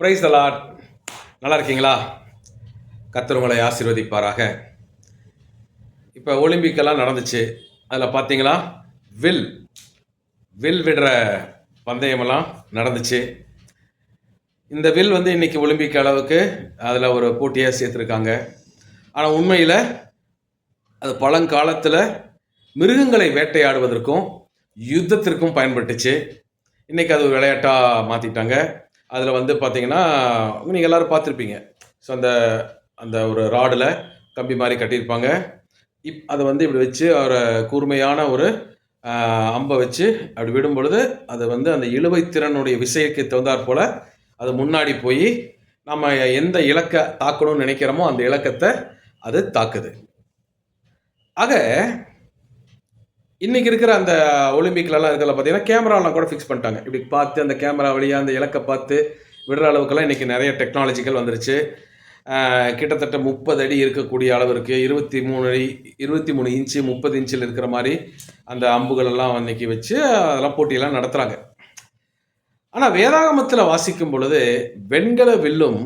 Price allot நல்லா இருக்கீங்களா? கர்த்தர் உங்களை ஆசீர்வதிப்பாராக. இப்போ ஒலிம்பிக்கெல்லாம் நடந்துச்சு. அதில் பார்த்தீங்களா வில் வில் விடுற பந்தயமெல்லாம் நடந்துச்சு. இந்த வில் வந்து இன்றைக்கி ஒலிம்பிக் அளவுக்கு அதில் ஒரு போட்டியாக சேர்த்துருக்காங்க. ஆனால் உண்மையில் அது பழங்காலத்தில் மிருகங்களை வேட்டையாடுவதற்கும் யுத்தத்திற்கும் பயன்பட்டுச்சு. இன்றைக்கி அது ஒரு விளையாட்டாக மாற்றிட்டாங்க அதில் வந்து பார்த்தீங்கன்னா நீங்கள் எல்லோரும் பார்த்துருப்பீங்க. ஸோ அந்த அந்த ஒரு ராடில் கம்பி மாதிரி கட்டியிருப்பாங்க. இப் அதை வந்து இப்படி வச்சு ஒரு கூர்மையான ஒரு அம்பை வச்சு அப்படி விடும் பொழுது அது வந்து அந்த இழுவை திறனுடைய விசைக்கு தகுந்தாற் போல் அது முன்னாடி போய் நம்ம எந்த இலக்கை தாக்கணும்னு நினைக்கிறோமோ அந்த இலக்கத்தை அது தாக்குது. ஆக இன்றைக்கி இருக்கிற அந்த ஒலிம்பிக்லலாம் இருக்கிற பார்த்தீங்கன்னா கேமராலாம் கூட ஃபிக்ஸ் பண்ணிட்டாங்க. இப்படி பார்த்து அந்த கேமரா வழியாக அந்த இலக்கை பார்த்து விடுற அளவுக்குலாம் இன்றைக்கி நிறைய டெக்னாலஜிக்கல் வந்துருச்சு. கிட்டத்தட்ட முப்பது அடி இருக்கக்கூடிய அளவிற்கு இருபத்தி மூணு அடி இருபத்தி மூணு இன்ச்சு முப்பது இன்ச்சில் இருக்கிற மாதிரி அந்த அம்புகளெல்லாம் எல்லாம் வச்சு அதெல்லாம் போட்டியெல்லாம் நடத்துகிறாங்க ஆனால் வேதாகமத்தில் வாசிக்கும் பொழுது வெண்கல வில்லும்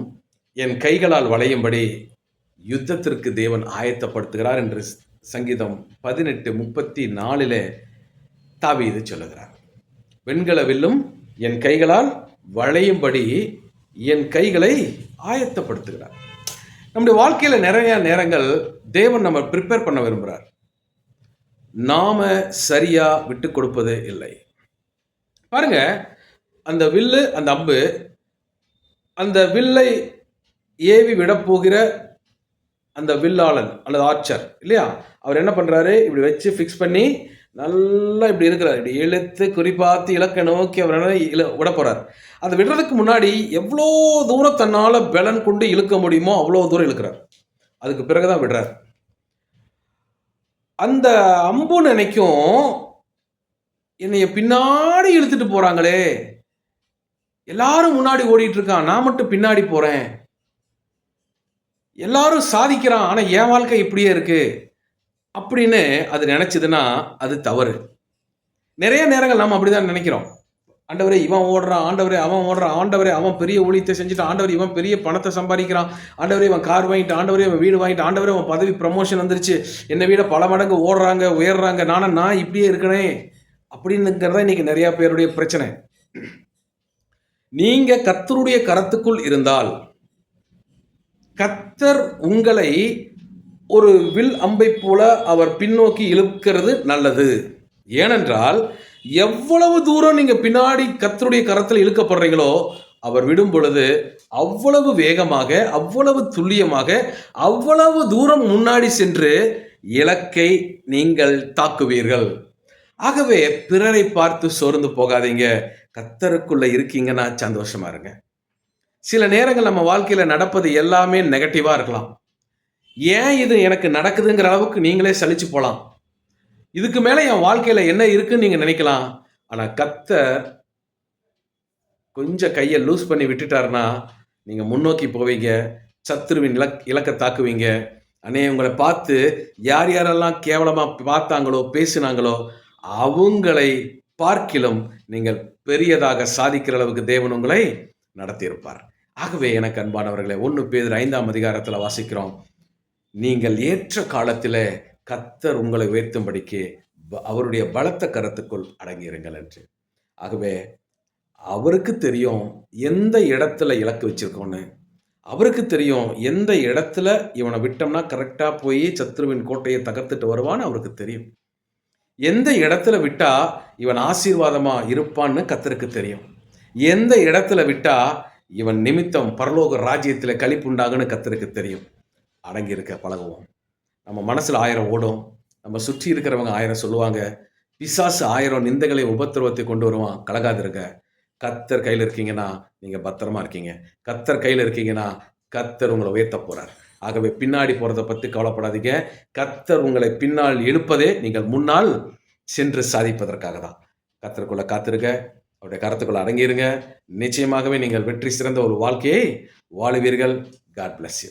என் கைகளால் வளையும்படி யுத்தத்திற்கு தேவன் ஆயத்தப்படுத்துகிறார் என்று சங்கீதம் பதினெட்டு முப்பத்தி நாலிலே இது சொல்லுகிறார் வெண்கல வில்லும் என் கைகளால் வளையும்படி என் கைகளை ஆயத்தப்படுத்துகிறார். நம்முடைய வாழ்க்கையில் நிறைய நேரங்கள் தேவன் நம்ம ப்ரிப்பேர் பண்ண விரும்புகிறார் நாம சரியா விட்டு கொடுப்பது இல்லை. பாருங்க அந்த வில்லு அந்த அம்பு அந்த வில்லை ஏவி விடப்போகிற அந்த வில்லாளன் அல்லது ஆர்ச்சர் இல்லையா? அவர் என்ன பண்ணுறாரு இப்படி வச்சு ஃபிக்ஸ் பண்ணி நல்லா இப்படி இருக்கிறார். இப்படி இழுத்து குறிப்பாத்து இலக்கை நோக்கி அவர் இழ விட போகிறார் அதை விடுறதுக்கு முன்னாடி எவ்வளோ தூரம் தன்னால் பலன் கொண்டு இழுக்க முடியுமோ அவ்வளோ தூரம் இழுக்கிறார். அதுக்கு பிறகு தான் விடுறார். அந்த அம்பு நினைக்கும் என்னைய பின்னாடி இழுத்துட்டு போகிறாங்களே எல்லாரும் முன்னாடி ஓடிட்டு இருக்கான். நான் மட்டும் பின்னாடி போகிறேன் எல்லாரும் சாதிக்கிறான் ஆனால் என் வாழ்க்கை இப்படியே இருக்கு. அப்படின்னு அது நினைச்சதுன்னா அது தவறு. நிறைய நேரங்கள் நம்ம அப்படிதான் நினைக்கிறோம். ஆண்டவரே இவன் ஓடுறான் ஆண்டவரே அவன் ஓடுறான் ஆண்டவரே அவன் பெரிய ஊழியத்தை செஞ்சுட்டான் ஆண்டவர் இவன் பெரிய பணத்தை சம்பாதிக்கிறான் ஆண்டவரே இவன் கார் வாங்கிட்டு ஆண்டவரே இவன் வீடு வாங்கிட்டு ஆண்டவரே அவன் பதவி ப்ரமோஷன் வந்துருச்சு என்னை விட பல மடங்கு ஓடுறாங்க உயர்றாங்க நானா நான் இப்படியே இருக்கனே அப்படின்னுங்கிறத இன்னைக்கு நிறையா பேருடைய பிரச்சனை. நீங்கள் கத்தருடைய கரத்துக்குள் இருந்தால் கத்தர் உங்களை ஒரு வில் அம்பை போல அவர் பின்னோக்கி இழுக்கிறது நல்லது. ஏனென்றால் எவ்வளவு தூரம் நீங்கள் பின்னாடி கத்தருடைய கரத்தில் இழுக்கப்படுறீங்களோ அவர் விடும் பொழுது அவ்வளவு வேகமாக அவ்வளவு துல்லியமாக அவ்வளவு தூரம் முன்னாடி சென்று இலக்கை நீங்கள் தாக்குவீர்கள். ஆகவே பிறரை பார்த்து சோர்ந்து போகாதீங்க. கத்தருக்குள்ளே இருக்கீங்கன்னா சந்தோஷமா இருங்க. சில நேரங்கள் நம்ம வாழ்க்கையில் நடப்பது எல்லாமே நெகட்டிவாக இருக்கலாம். ஏன் இது எனக்கு நடக்குதுங்கிற அளவுக்கு நீங்களே சலிச்சு போகலாம் இதுக்கு மேலே என் வாழ்க்கையில் என்ன இருக்குன்னு நீங்கள் நினைக்கலாம். ஆனால் கத்தர் கொஞ்சம் கையை லூஸ் பண்ணி விட்டுட்டாருன்னா நீங்கள் முன்னோக்கி போவீங்க சத்துருவின் இலக் இலக்க தாக்குவீங்க. அண்ணே உங்களை பார்த்து யார் யாரெல்லாம் கேவலமாக பார்த்தாங்களோ பேசினாங்களோ அவங்களை பார்க்கிலும் நீங்கள் பெரியதாக சாதிக்கிற அளவுக்கு தேவன் உங்களை நடத்தியிருப்பார். ஆகவே எனக்கு அன்பானவர்களே ஒன்று பேர் ஐந்தாம் அதிகாரத்தில் வாசிக்கிறோம். நீங்கள் ஏற்ற காலத்தில் கத்தர் உங்களை உயர்த்தும்படிக்கு அவருடைய பலத்த கரத்துக்குள் அடங்கியிருங்கள் என்று. ஆகவே அவருக்கு தெரியும் எந்த இடத்துல இலக்கு வச்சிருக்கோன்னு. அவருக்கு தெரியும் எந்த இடத்துல இவனை விட்டோம்னா கரெக்டாக போய் சத்ருவின் கோட்டையை தகர்த்துட்டு வருவான்னு அவருக்கு தெரியும். எந்த இடத்துல விட்டா இவன் ஆசீர்வாதமாக இருப்பான்னு கத்தருக்கு தெரியும். எந்த இடத்துல விட்டா இவன் நிமித்தம் பரலோக ராஜ்யத்தில் களிப்புண்டாகுன்னு கத்தருக்கு தெரியும். அடங்கி இருக்க பழகுவோம். நம்ம மனசில் ஆயிரம் ஓடும். நம்ம சுற்றி இருக்கிறவங்க ஆயிரம் சொல்லுவாங்க. பிசாசு ஆயிரம் நிந்தைகளை உபத்திரவத்தை கொண்டு வருவான். கலகாதிருங்க கத்தர் கையில் இருக்கீங்கன்னா நீங்கள் பத்திரமா இருக்கீங்க. கத்தர் கையில் இருக்கீங்கன்னா கத்தர் உங்களை உயர்த்த போகிறார் ஆகவே பின்னாடி போகிறத பற்றி கவலைப்படாதீங்க. கத்தர் உங்களை பின்னால் எழுப்பதே நீங்கள் முன்னால் சென்று சாதிப்பதற்காக தான் கத்தருக்குள்ளே காத்திருக்க அவருடைய கருத்துக்குள் அடங்கியிருங்க நிச்சயமாகவே நீங்கள் வெற்றி சிறந்த ஒரு வாழ்க்கையை வாழுவீர்கள். God bless you